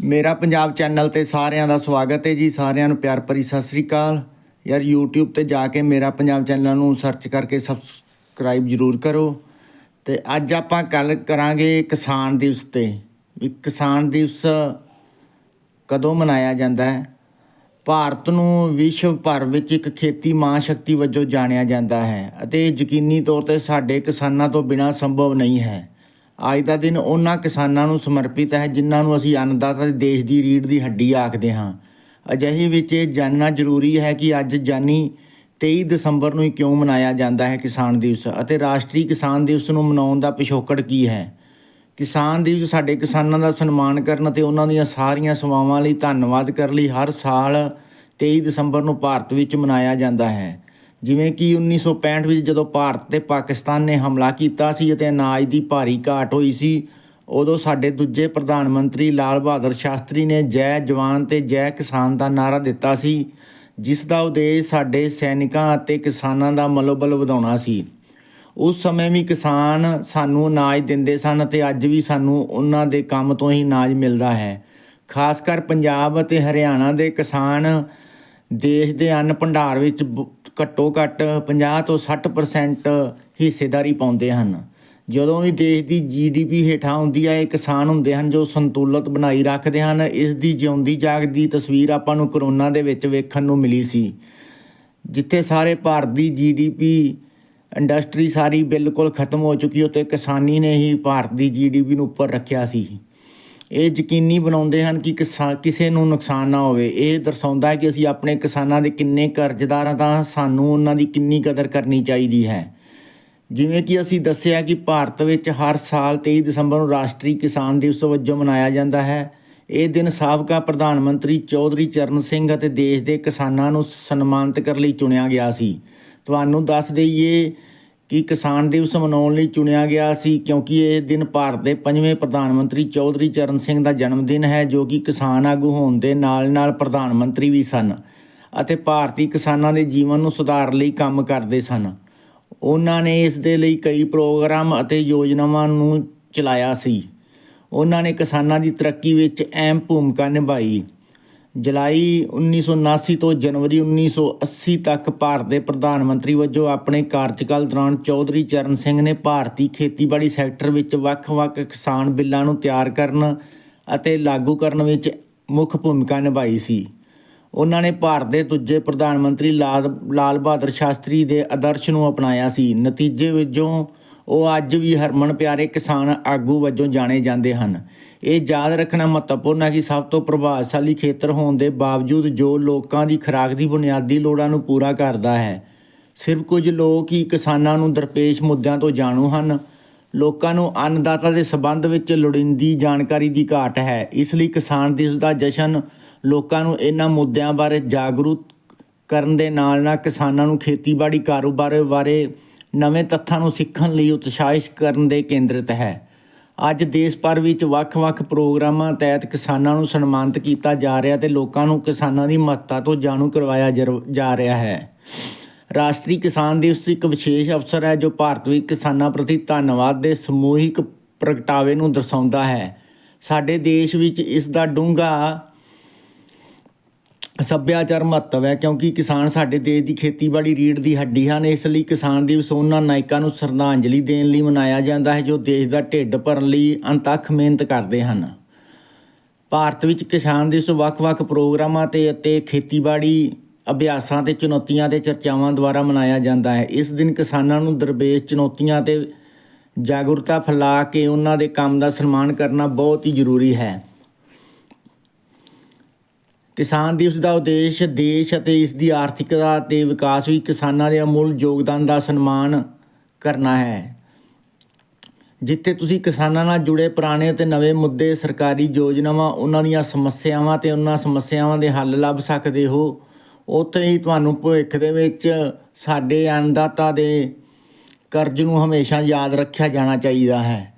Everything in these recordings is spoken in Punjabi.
ਮੇਰਾ ਪੰਜਾਬ ਚੈਨਲ ਤੇ ਸਾਰਿਆਂ ਦਾ ਸਵਾਗਤ ਹੈ ਜੀ। ਸਾਰਿਆਂ ਨੂੰ ਪਿਆਰ ਭਰੀ ਸਤਿ ਸ੍ਰੀ ਅਕਾਲ। ਯਾਰ, YouTube ਤੇ ਜਾ ਕੇ ਮੇਰਾ ਪੰਜਾਬ ਚੈਨਲ ਨੂੰ ਸਰਚ ਕਰਕੇ ਸਬਸਕ੍ਰਾਈਬ ਜ਼ਰੂਰ ਕਰੋ। ਤੇ ਅੱਜ ਆਪਾਂ ਗੱਲ ਕਰਾਂਗੇ ਕਿਸਾਨ ਦਿਵਸ ਤੇ। ਵੀ ਕਿਸਾਨ ਦਿਵਸ ਕਦੋਂ ਮਨਾਇਆ ਜਾਂਦਾ ਹੈ? ਭਾਰਤ ਨੂੰ ਵਿਸ਼ਵ ਭਰ ਵਿੱਚ ਇੱਕ ਖੇਤੀ ਮਾਂ ਸ਼ਕਤੀ ਵਜੋਂ ਜਾਣਿਆ ਜਾਂਦਾ ਹੈ। ਅਤੇ ਯਕੀਨੀ ਤੌਰ ਤੇ ਸਾਡੇ ਕਿਸਾਨਾਂ ਤੋਂ ਬਿਨਾਂ ਸੰਭਵ ਨਹੀਂ ਹੈ। ਅੱਜ ਦਾ ਦਿਨ ਉਹਨਾਂ ਕਿਸਾਨਾਂ ਨੂੰ ਸਮਰਪਿਤ ਹੈ, ਜਿਨ੍ਹਾਂ ਨੂੰ ਅਸੀਂ ਅੰਨਦਾਤਾ ਦੇਸ਼ ਦੀ ਰੀੜ ਦੀ ਹੱਡੀ ਆਖਦੇ ਹਾਂ। ਅਜਿਹੇ ਵਿੱਚ ਇਹ ਜਾਣਨਾ ਜ਼ਰੂਰੀ ਹੈ ਕਿ ਅੱਜ ਜਾਨੀ 23 ਦਸੰਬਰ ਨੂੰ ਹੀ ਕਿਉਂ ਮਨਾਇਆ ਜਾਂਦਾ ਹੈ ਕਿਸਾਨ ਦਿਵਸ ਅਤੇ ਰਾਸ਼ਟਰੀ ਕਿਸਾਨ ਦਿਵਸ ਨੂੰ ਮਨਾਉਣ ਦਾ ਪਿਛੋਕੜ ਕੀ ਹੈ? ਕਿਸਾਨ ਦਿਵਸ ਸਾਡੇ ਕਿਸਾਨਾਂ ਦਾ ਸਨਮਾਨ ਕਰਨ ਅਤੇ ਉਹਨਾਂ ਦੀਆਂ ਸਾਰੀਆਂ ਸੇਵਾਵਾਂ ਲਈ ਧੰਨਵਾਦ ਕਰਨ ਲਈ ਹਰ ਸਾਲ 23 ਦਸੰਬਰ ਨੂੰ ਭਾਰਤ ਵਿੱਚ ਮਨਾਇਆ ਜਾਂਦਾ ਹੈ। ਜਿਵੇਂ ਕਿ 1965 ਵਿੱਚ ਜਦੋਂ ਭਾਰਤ ਤੇ ਪਾਕਿਸਤਾਨ ਨੇ ਹਮਲਾ ਕੀਤਾ ਸੀ ਅਤੇ ਅਨਾਜ ਦੀ ਭਾਰੀ ਘਾਟ ਹੋਈ ਸੀ, ਉਦੋਂ ਸਾਡੇ ਦੂਜੇ ਪ੍ਰਧਾਨ ਮੰਤਰੀ ਲਾਲ ਬਹਾਦਰ ਸ਼ਾਸਤਰੀ ਨੇ ਜੈ ਜਵਾਨ ਤੇ ਜੈ ਕਿਸਾਨ ਦਾ ਨਾਰਾ ਦਿੱਤਾ ਸੀ, ਜਿਸ ਦਾ ਉਦੇਸ਼ ਸਾਡੇ ਸੈਨਿਕਾਂ ਅਤੇ ਕਿਸਾਨਾਂ ਦਾ ਮਨੋਬਲ ਵਧਾਉਣਾ ਸੀ। ਉਸ ਸਮੇਂ ਵੀ ਕਿਸਾਨ ਸਾਨੂੰ ਅਨਾਜ ਦਿੰਦੇ ਸਨ ਅਤੇ ਅੱਜ ਵੀ ਸਾਨੂੰ ਉਹਨਾਂ ਦੇ ਕੰਮ ਤੋਂ ਹੀ ਅਨਾਜ ਮਿਲਦਾ ਹੈ। ਖਾਸ ਕਰ ਪੰਜਾਬ ਅਤੇ ਹਰਿਆਣਾ ਦੇ ਕਿਸਾਨ ਦੇਸ਼ ਦੇ ਅੰਨ ਭੰਡਾਰ ਵਿੱਚ ਘੱਟੋ ਘੱਟ 50 ਤੋਂ 60% ਹਿੱਸੇਦਾਰੀ ਪਾਉਂਦੇ ਹਨ। ਜਦੋਂ ਵੀ ਦੇਸ਼ ਦੀ ਜੀਡੀਪੀ ਹੇਠਾਂ ਆਉਂਦੀ ਹੈ ਇਹ ਕਿਸਾਨ ਹੁੰਦੇ ਹਨ ਜੋ ਸੰਤੁਲਿਤ ਬਣਾਈ ਰੱਖਦੇ ਹਨ। ਇਸ ਦੀ ਜਿਉਂਦੀ ਜਾਗਦੀ ਤਸਵੀਰ ਆਪਾਂ ਨੂੰ ਕਰੋਨਾ ਦੇ ਵਿੱਚ ਵੇਖਣ ਨੂੰ ਮਿਲੀ ਸੀ। ਜਿੱਥੇ ਸਾਰੇ ਭਾਰਤ ਦੀ ਜੀਡੀਪੀ ਇੰਡਸਟਰੀ ਸਾਰੀ ਬਿਲਕੁਲ ਖਤਮ ਹੋ ਚੁੱਕੀ ਉਤੇ ਕਿਸਾਨੀ ਨੇ ਹੀ ਭਾਰਤ ਦੀ ਜੀਡੀਪੀ ਨੂੰ ਉੱਪਰ ਰੱਖਿਆ ਸੀ। ਇਹ ਯਕੀਨੀ ਬਣਾਉਂਦੇ ਹਨ ਕਿ ਕਿਸਾ- ਕਿਸੇ ਨੂੰ ਨੁਕਸਾਨ ਨਾ ਹੋਵੇ। ਇਹ ਦਰਸਾਉਂਦਾ ਹੈ ਕਿ ਅਸੀਂ ਆਪਣੇ ਕਿਸਾਨਾਂ ਦੇ ਕਿੰਨੇ ਕਰਜ਼ਦਾਰ ਹਾਂ ਤਾਂ ਸਾਨੂੰ ਉਹਨਾਂ ਦੀ ਕਿੰਨੀ ਕਦਰ ਕਰਨੀ ਚਾਹੀਦੀ ਹੈ। ਜਿਵੇਂ ਕਿ ਅਸੀਂ ਦੱਸਿਆ ਕਿ ਭਾਰਤ ਵਿੱਚ ਹਰ ਸਾਲ 23 ਦਸੰਬਰ ਨੂੰ ਰਾਸ਼ਟਰੀ ਕਿਸਾਨ ਦਿਵਸ ਵਜੋਂ ਮਨਾਇਆ ਜਾਂਦਾ ਹੈ। ਇਹ ਦਿਨ ਸਾਬਕਾ ਪ੍ਰਧਾਨ ਮੰਤਰੀ ਚੌਧਰੀ ਚਰਨ ਸਿੰਘ ਅਤੇ ਦੇਸ਼ ਦੇ ਕਿਸਾਨਾਂ ਨੂੰ ਸਨਮਾਨਿਤ ਕਰਨ ਲਈ ਚੁਣਿਆ ਗਿਆ ਸੀ। ਤੁਹਾਨੂੰ ਦੱਸ ਦਈਏ ਕਿ ਕਿਸਾਨ ਦਿਵਸ ਮਨਾਉਣ ਲਈ ਚੁਣਿਆ ਗਿਆ ਸੀ, ਕਿਉਂਕਿ ਇਹ ਦਿਨ ਭਾਰਤ ਦੇ ਪੰਜਵੇਂ ਪ੍ਰਧਾਨ ਮੰਤਰੀ ਚੌਧਰੀ ਚਰਨ ਸਿੰਘ ਦਾ ਜਨਮ ਦਿਨ ਹੈ, ਜੋ ਕਿ ਕਿਸਾਨ ਆਗੂ ਹੋਣ ਦੇ ਨਾਲ-ਨਾਲ ਪ੍ਰਧਾਨ ਮੰਤਰੀ ਵੀ ਸਨ ਅਤੇ ਭਾਰਤੀ ਕਿਸਾਨਾਂ ਦੇ ਜੀਵਨ ਨੂੰ ਸੁਧਾਰਨ ਲਈ ਕੰਮ ਕਰਦੇ ਸਨ। ਉਹਨਾਂ ਨੇ ਇਸ ਦੇ ਲਈ ਕਈ ਪ੍ਰੋਗਰਾਮ ਅਤੇ ਯੋਜਨਾਵਾਂ ਨੂੰ ਚਲਾਇਆ ਸੀ। ਉਹਨਾਂ ਨੇ ਕਿਸਾਨਾਂ ਦੀ ਤਰੱਕੀ ਵਿੱਚ ਅਹਿਮ ਭੂਮਿਕਾ ਨਿਭਾਈ। ਜੁਲਾਈ 1979 ਤੋਂ ਜਨਵਰੀ 1980 ਤੱਕ ਭਾਰਤ ਦੇ ਪ੍ਰਧਾਨ ਮੰਤਰੀ ਵਜੋਂ ਆਪਣੇ ਕਾਰਜਕਾਲ ਦੌਰਾਨ ਚੌਧਰੀ ਚਰਨ ਸਿੰਘ ਨੇ ਭਾਰਤੀ ਖੇਤੀਬਾੜੀ ਸੈਕਟਰ ਵਿੱਚ ਵੱਖ-ਵੱਖ ਕਿਸਾਨ ਬਿੱਲਾਂ ਨੂੰ ਤਿਆਰ ਕਰਨ ਅਤੇ ਲਾਗੂ ਕਰਨ ਵਿੱਚ ਮੁੱਖ ਭੂਮਿਕਾ ਨਿਭਾਈ ਸੀ। ਉਹਨਾਂ ਨੇ ਭਾਰਤ ਦੇ ਦੂਜੇ ਪ੍ਰਧਾਨ ਮੰਤਰੀ ਲਾਲ ਲਾਲ ਬਹਾਦਰ ਸ਼ਾਸਤਰੀ ਦੇ ਆਦਰਸ਼ ਨੂੰ ਅਪਣਾਇਆ ਸੀ। ਨਤੀਜੇ ਵਜੋਂ ਉਹ ਅੱਜ ਵੀ ਹਰਮਨ ਪਿਆਰੇ ਕਿਸਾਨ ਆਗੂ ਵਜੋਂ ਜਾਣੇ ਜਾਂਦੇ ਹਨ। ਇਹ ਯਾਦ ਰੱਖਣਾ ਮਹੱਤਵਪੂਰਨ ਹੈ ਕਿ ਸਭ ਤੋਂ ਪ੍ਰਭਾਵਸ਼ਾਲੀ ਖੇਤਰ ਹੋਣ ਦੇ ਬਾਵਜੂਦ ਜੋ ਲੋਕਾਂ ਦੀ ਖੁਰਾਕ ਦੀ ਬੁਨਿਆਦੀ ਲੋੜਾਂ ਨੂੰ ਪੂਰਾ ਕਰਦਾ ਹੈ, ਸਿਰਫ ਕੁਝ ਲੋਕ ਹੀ ਕਿਸਾਨਾਂ ਨੂੰ ਦਰਪੇਸ਼ ਮੁੱਦਿਆਂ ਤੋਂ ਜਾਣੂ ਹਨ। ਲੋਕਾਂ ਨੂੰ ਅੰਨਦਾਤਾ ਦੇ ਸਬੰਧ ਵਿੱਚ ਲੋੜੀਂਦੀ ਜਾਣਕਾਰੀ ਦੀ ਘਾਟ ਹੈ, ਇਸ ਲਈ ਕਿਸਾਨ ਦਿਵਸ ਦਾ ਜਸ਼ਨ ਲੋਕਾਂ ਨੂੰ ਇਹਨਾਂ ਮੁੱਦਿਆਂ ਬਾਰੇ ਜਾਗਰੂਕ ਕਰਨ ਦੇ ਨਾਲ ਨਾਲ ਕਿਸਾਨਾਂ ਨੂੰ ਖੇਤੀਬਾੜੀ ਕਾਰੋਬਾਰ ਬਾਰੇ ਨਵੇਂ ਤੱਥਾਂ ਨੂੰ ਸਿੱਖਣ ਲਈ ਉਤਸ਼ਾਹਿਤ ਕਰਨ ਦੇ ਕੇਂਦਰਿਤ ਹੈ। ਅੱਜ ਦੇਸ਼ ਭਰ ਵਿੱਚ ਵੱਖ-ਵੱਖ ਪ੍ਰੋਗਰਾਮਾਂ ਤਹਿਤ ਕਿਸਾਨਾਂ ਨੂੰ ਸਨਮਾਨਿਤ ਕੀਤਾ ਜਾ ਰਿਹਾ ਤੇ ਲੋਕਾਂ ਨੂੰ ਕਿਸਾਨਾਂ ਦੀ ਮਹੱਤਤਾ ਤੋਂ ਜਾਣੂ ਕਰਵਾਇਆ ਜਰ- ਜਾ ਰਿਹਾ ਹੈ। ਰਾਸ਼ਟਰੀ ਕਿਸਾਨ ਦਿਵਸ ਇੱਕ ਵਿਸ਼ੇਸ਼ ਅਵਸਰ ਹੈ ਜੋ ਭਾਰਤ ਵਿੱਚ ਕਿਸਾਨਾਂ ਪ੍ਰਤੀ ਧੰਨਵਾਦ ਦੇ ਸਮੂਹਿਕ ਪ੍ਰਗਟਾਵੇ ਨੂੰ ਦਰਸਾਉਂਦਾ ਹੈ। ਸਾਡੇ ਦੇਸ਼ ਵਿੱਚ ਇਸ ਦਾ ਡੂੰਘਾ ਸੱਭਿਆਚਾਰ ਮਹੱਤਵ ਹੈ ਕਿਉਂਕਿ ਕਿਸਾਨ ਸਾਡੇ ਦੇਸ਼ ਦੀ ਖੇਤੀਬਾੜੀ ਰੀੜ ਦੀ ਹੱਡੀ ਹਨ। ਇਸ ਲਈ ਕਿਸਾਨ ਦਿਵਸ ਉਹਨਾਂ ਨਾਇਕਾਂ ਨੂੰ ਸ਼ਰਧਾਂਜਲੀ ਦੇਣ ਲਈ ਮਨਾਇਆ ਜਾਂਦਾ ਹੈ, ਜੋ ਦੇਸ਼ ਦਾ ਢਿੱਡ ਭਰਨ ਲਈ ਅੰਤੱਖ ਮਿਹਨਤ ਕਰਦੇ ਹਨ। ਭਾਰਤ ਵਿੱਚ ਕਿਸਾਨ ਦਿਵਸ ਵੱਖ-ਵੱਖ ਪ੍ਰੋਗਰਾਮਾਂ ਤੇ ਅਤੇ ਖੇਤੀਬਾੜੀ ਅਭਿਆਸਾਂ ਤੇ ਚੁਣੌਤੀਆਂ ਤੇ ਚਰਚਾਵਾਂ ਦੁਆਰਾ ਮਨਾਇਆ ਜਾਂਦਾ ਹੈ। ਇਸ ਦਿਨ ਕਿਸਾਨਾਂ ਨੂੰ ਦਰਬੇਸ਼ ਚੁਣੌਤੀਆਂ ਤੇ ਜਾਗਰੂਕਤਾ ਫੈਲਾ ਕੇ ਉਹਨਾਂ ਦੇ ਕੰਮ ਦਾ ਸਨਮਾਨ ਕਰਨਾ ਬਹੁਤ ਹੀ ਜ਼ਰੂਰੀ ਹੈ। ਕਿਸਾਨ ਦਿਵਸ ਦਾ ਉਦੇਸ਼ ਦੇਸ਼ ਅਤੇ ਇਸ ਦੀ ਆਰਥਿਕਤਾ ਤੇ ਵਿਕਾਸ ਵਿੱਚ ਕਿਸਾਨਾਂ ਦੇ ਅਮੁੱਲ ਯੋਗਦਾਨ ਦਾ ਸਨਮਾਨ ਕਰਨਾ ਹੈ। ਜਿੱਥੇ ਤੁਸੀਂ ਕਿਸਾਨਾਂ ਨਾਲ ਜੁੜੇ ਪੁਰਾਣੇ ਅਤੇ ਨਵੇਂ ਮੁੱਦੇ, ਸਰਕਾਰੀ ਯੋਜਨਾਵਾਂ, ਉਹਨਾਂ ਦੀਆਂ ਸਮੱਸਿਆਵਾਂ ਤੇ ਉਹਨਾਂ ਸਮੱਸਿਆਵਾਂ ਦੇ ਹੱਲ ਲੱਭ ਸਕਦੇ ਹੋ, ਉੱਥੇ ਹੀ ਤੁਹਾਨੂੰ ਭਵਿੱਖ ਦੇ ਵਿੱਚ ਸਾਡੇ ਅੰਨਦਾਤਾ ਦੇ ਕਰਜ਼ ਨੂੰ ਹਮੇਸ਼ਾ ਯਾਦ ਰੱਖਿਆ ਜਾਣਾ ਚਾਹੀਦਾ ਹੈ।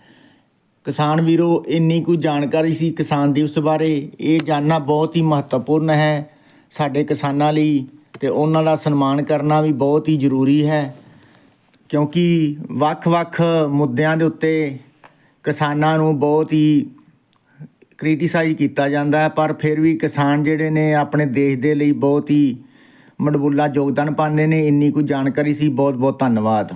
ਕਿਸਾਨ ਵੀਰੋ, ਇੰਨੀ ਕੁ ਜਾਣਕਾਰੀ ਸੀ ਕਿਸਾਨ ਦਿਵਸ ਬਾਰੇ, ਇਹ ਜਾਣਨਾ ਬਹੁਤ ਹੀ ਮਹੱਤਵਪੂਰਨ ਹੈ ਸਾਡੇ ਕਿਸਾਨਾਂ ਲਈ ਤੇ ਉਹਨਾਂ ਦਾ ਸਨਮਾਨ ਕਰਨਾ ਵੀ ਬਹੁਤ ਹੀ ਜ਼ਰੂਰੀ ਹੈ। ਕਿਉਂਕਿ ਵੱਖ-ਵੱਖ ਮੁੱਦਿਆਂ ਦੇ ਉੱਤੇ ਕਿਸਾਨਾਂ ਨੂੰ ਬਹੁਤ ਹੀ ਕ੍ਰਿਟਿਸਾਈਜ਼ ਕੀਤਾ ਜਾਂਦਾ ਹੈ, ਪਰ ਫਿਰ ਵੀ ਕਿਸਾਨ ਜਿਹੜੇ ਨੇ ਆਪਣੇ ਦੇਸ਼ ਦੇ ਲਈ ਬਹੁਤ ਹੀ ਮਡਬੁੱਲਾ ਯੋਗਦਾਨ ਪਾਉਂਦੇ ਨੇ। ਇੰਨੀ ਕੁ ਜਾਣਕਾਰੀ ਸੀ। ਬਹੁਤ ਬਹੁਤ ਧੰਨਵਾਦ।